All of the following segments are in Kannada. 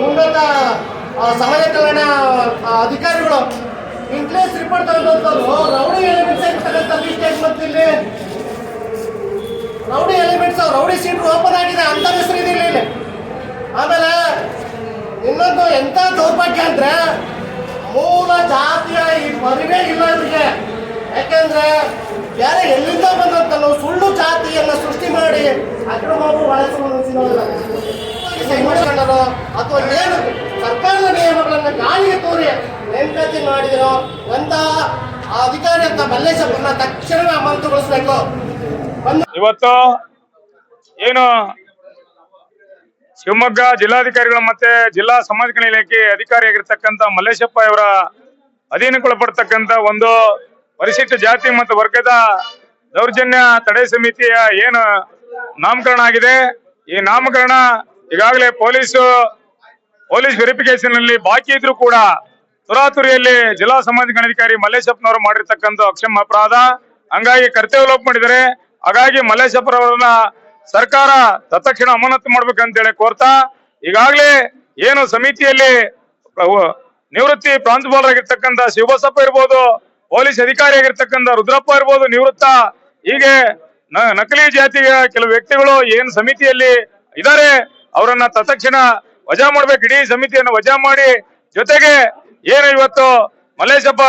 ಉನ್ನತ ಸಮಾಜ ಕಲ್ಯಾಣ ಅಧಿಕಾರಿಗಳು ಇಂಕ್ಲೇಸ್ ರಿಪೋರ್ಟ್ ತಗೊಂಡು ರೌಡಿ ಎಲಿಮೆಂಟ್ಸ್ ತಗೊಂತ ಲಿಸ್ಟ್ ಮತ್ತೆ ಇಲ್ಲಿ? Rowdy elements rowdy sheet open ಆಗಿದೆ, ಅಂತ ಹೆಸರು ಇದೆ ಇಲ್ಲಿ. ಆಮೇಲೆ, ಇನ್ನೊಂದು ಎಂತ ದೌರ್ಭಾಗ್ಯ ಅಂದ್ರೆ, ಮೂಲ ಜಾತಿಯ ಈ ಮರಿವೇ ಇಲ್ಲ ಇವರಿಗೆ ಯಾಕೆಂದ್ರೆ ಬೇರೆ ಎಲ್ಲಿಂದ ಬಂದಂತ ಸುಳ್ಳು ಜಾತಿಯನ್ನ ಸೃಷ್ಟಿ ಮಾಡಿ ಅಕ್ರಮವು ಬಳಸಿಕೊಳ್ಳೋ ಅಥವಾ ಏನು ಸರ್ಕಾರದ ನಿಯಮಗಳನ್ನು ಗಾಳಿಗೆ ತೋರಿ ನೇಮಕಾತಿ ಮಾಡಿದರೋ ಆ ಅಧಿಕಾರಿ ಅಂತ ಮಲ್ಲೇಶಪ್ಪನ ತಕ್ಷಣವೇ ಅಮಾನತುಗೊಳಿಸಬೇಕು. ಇವತ್ತು ಏನು ಶಿವಮೊಗ್ಗ ಜಿಲ್ಲಾಧಿಕಾರಿಗಳು ಮತ್ತೆ ಜಿಲ್ಲಾ ಸಮಾಜ ಕಲ್ಯಾಣ ಇಲಾಖೆ ಅಧಿಕಾರಿಯಾಗಿರ್ತಕ್ಕಂಥ ಮಲ್ಲೇಶಪ್ಪ ಇವರ ಅಧೀನಕ್ಕೊಳಪಡ್ತಕ್ಕಂಥ ಒಂದು ಪರಿಶಿಷ್ಟ ಜಾತಿ ಮತ್ತು ವರ್ಗದ ದೌರ್ಜನ್ಯ ತಡೆ ಸಮಿತಿಯ ಏನು ನಾಮಕರಣ ಆಗಿದೆ. ಈ ನಾಮಕರಣ ಈಗಾಗಲೇ ಪೊಲೀಸ್ ಪೊಲೀಸ್ ವೆರಿಫಿಕೇಶನ್ನಲ್ಲಿ ಬಾಕಿ ಇದ್ರು ಕೂಡ ತುರಾತುರಿಯಲ್ಲಿ ಜಿಲ್ಲಾ ಸಮಾಜ ಗಣಾಧಿಕಾರಿ ಮಲ್ಲೇಶಪ್ಪನವರು ಮಾಡಿರ್ತಕ್ಕಂಥ ಅಕ್ಷಮ ಅಪರಾಧ. ಹಂಗಾಗಿ ಕರ್ತವ್ಯ ಲೋಪ ಮಾಡಿದರೆ, ಹಾಗಾಗಿ ಮಲ್ಲೇಶಪ್ಪರವರನ್ನ ಸರ್ಕಾರ ತತ್ಕ್ಷಣ ಅಮಾನತು ಮಾಡ್ಬೇಕಂತೇಳಿ ಕೋರ್ತಾ, ಈಗಾಗಲೇ ಏನು ಸಮಿತಿಯಲ್ಲಿ ನಿವೃತ್ತಿ ಪ್ರಾಂಶುಪಾಲರಾಗಿರ್ತಕ್ಕಂಥ ಶಿವಬಸಪ್ಪ ಇರ್ಬೋದು, ಪೊಲೀಸ್ ಅಧಿಕಾರಿ ಆಗಿರ್ತಕ್ಕಂಥ ರುದ್ರಪ್ಪ ಇರ್ಬೋದು, ನಿವೃತ್ತ ಹೀಗೆ ನಕಲಿ ಜಾತಿಯ ಕೆಲವು ವ್ಯಕ್ತಿಗಳು ಏನು ಸಮಿತಿಯಲ್ಲಿ ಇದ್ದಾರೆ ಅವರನ್ನ ತತ್ಕ್ಷಣ ವಜಾ ಮಾಡ್ಬೇಕು. ಇಡೀ ಸಮಿತಿಯನ್ನು ವಜಾ ಮಾಡಿ ಜೊತೆಗೆ ಏನು ಇವತ್ತು ಮಲ್ಲೇಶಪ್ಪ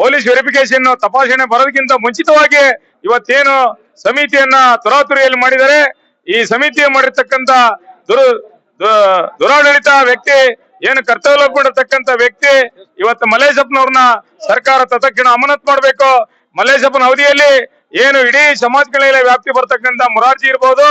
ಪೊಲೀಸ್ ವೆರಿಫಿಕೇಶನ್ ತಪಾಸಣೆ ಬರೋದಕ್ಕಿಂತ ಮುಂಚಿತವಾಗಿ ಇವತ್ತೇನು ಸಮಿತಿಯನ್ನ ತುರಾತುರಿಯಲ್ಲಿ ಮಾಡಿದರೆ ಈ ಸಮಿತಿ ಮಾಡಿರ್ತಕ್ಕಂಥ ದುರು ದುರಾಡಳಿತ ವ್ಯಕ್ತಿ, ಏನು ಕರ್ತವ್ಯ ಮಾಡಿರ್ತಕ್ಕಂಥ ವ್ಯಕ್ತಿ ಇವತ್ತು ಮಲ್ಲೇಶಪ್ಪನವ್ರನ್ನ ಸರ್ಕಾರ ತತ್ಕ್ಷಣ ಅಮಾನತ್ ಮಾಡಬೇಕು. ಮಲ್ಲೇಶಪ್ಪನ ಅವಧಿಯಲ್ಲಿ ಏನು ಇಡೀ ಸಮಾಜ ಕಲ್ಯಾಣ ವ್ಯಾಪ್ತಿ ಬರ್ತಕ್ಕಂಥ ಮುರಾರ್ಜಿ ಇರ್ಬೋದು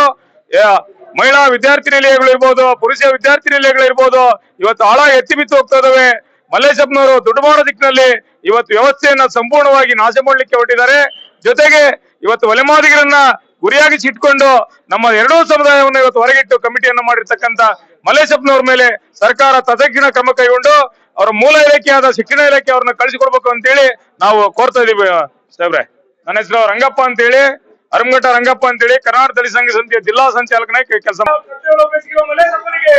ಮಹಿಳಾ ವಿದ್ಯಾರ್ಥಿ ನಿಲಯಗಳಿರ್ಬೋದು ಪುರುಷ ವಿದ್ಯಾರ್ಥಿ ನಿಲಯಗಳಿರ್ಬೋದು ಇವತ್ತು ಆಳ ಎತ್ತಿ ಬಿತ್ತು ಹೋಗ್ತಾ ಇದಾವೆ. ಮಲ್ಲೇಶಪ್ಪನವರು ದುಡ್ಡು ಮಾಡೋ ದಿಕ್ಕಿನಲ್ಲಿ ಇವತ್ತು ವ್ಯವಸ್ಥೆಯನ್ನ ಸಂಪೂರ್ಣವಾಗಿ ನಾಶ ಮಾಡಲಿಕ್ಕೆ ಹೊರಟಿದ್ದಾರೆ. ಜೊತೆಗೆ ಇವತ್ತು ಒಲೆಮಾದಿಗರನ್ನ ಗುರಿಯಾಗಿಸಿ ಇಟ್ಕೊಂಡು ನಮ್ಮ ಎರಡೂ ಸಮುದಾಯವನ್ನು ಇವತ್ತು ಹೊರಗಿಟ್ಟು ಕಮಿಟಿಯನ್ನು ಮಾಡಿರ್ತಕ್ಕಂಥ ಮಲ್ಲೇಶಪ್ಪನವ್ರ ಮೇಲೆ ಸರ್ಕಾರ ತದಕ್ಷಿಣ ಕ್ರಮ ಕೈಗೊಂಡು ಅವರ ಮೂಲ ಇಲಾಖೆಯಾದ ಶಿಕ್ಷಣ ಇಲಾಖೆ ಅವ್ರನ್ನ ಕಳಿಸಿಕೊಡ್ಬೇಕು ಅಂತೇಳಿ ನಾವು ಕೋರ್ತಾ ಇದೀವಿ ಸಾಹೇಬ್ರೆ. ನನ್ನ ಹೆಸರು ರಂಗಪ್ಪ ಅಂತೇಳಿ. ಅರಮಘಟ್ಟ ರಂಗಪ್ಪ ಅಂತೇಳಿ ಕರ್ನಾಟಕ ದಲಿತ ಸಂಘ ಸಮಿತಿಯ ಜಿಲ್ಲಾ ಸಂಚಾಲಕನಾಗಿ ಕೆಲಸ ಮಲೆ ಸಪರಿಗೆ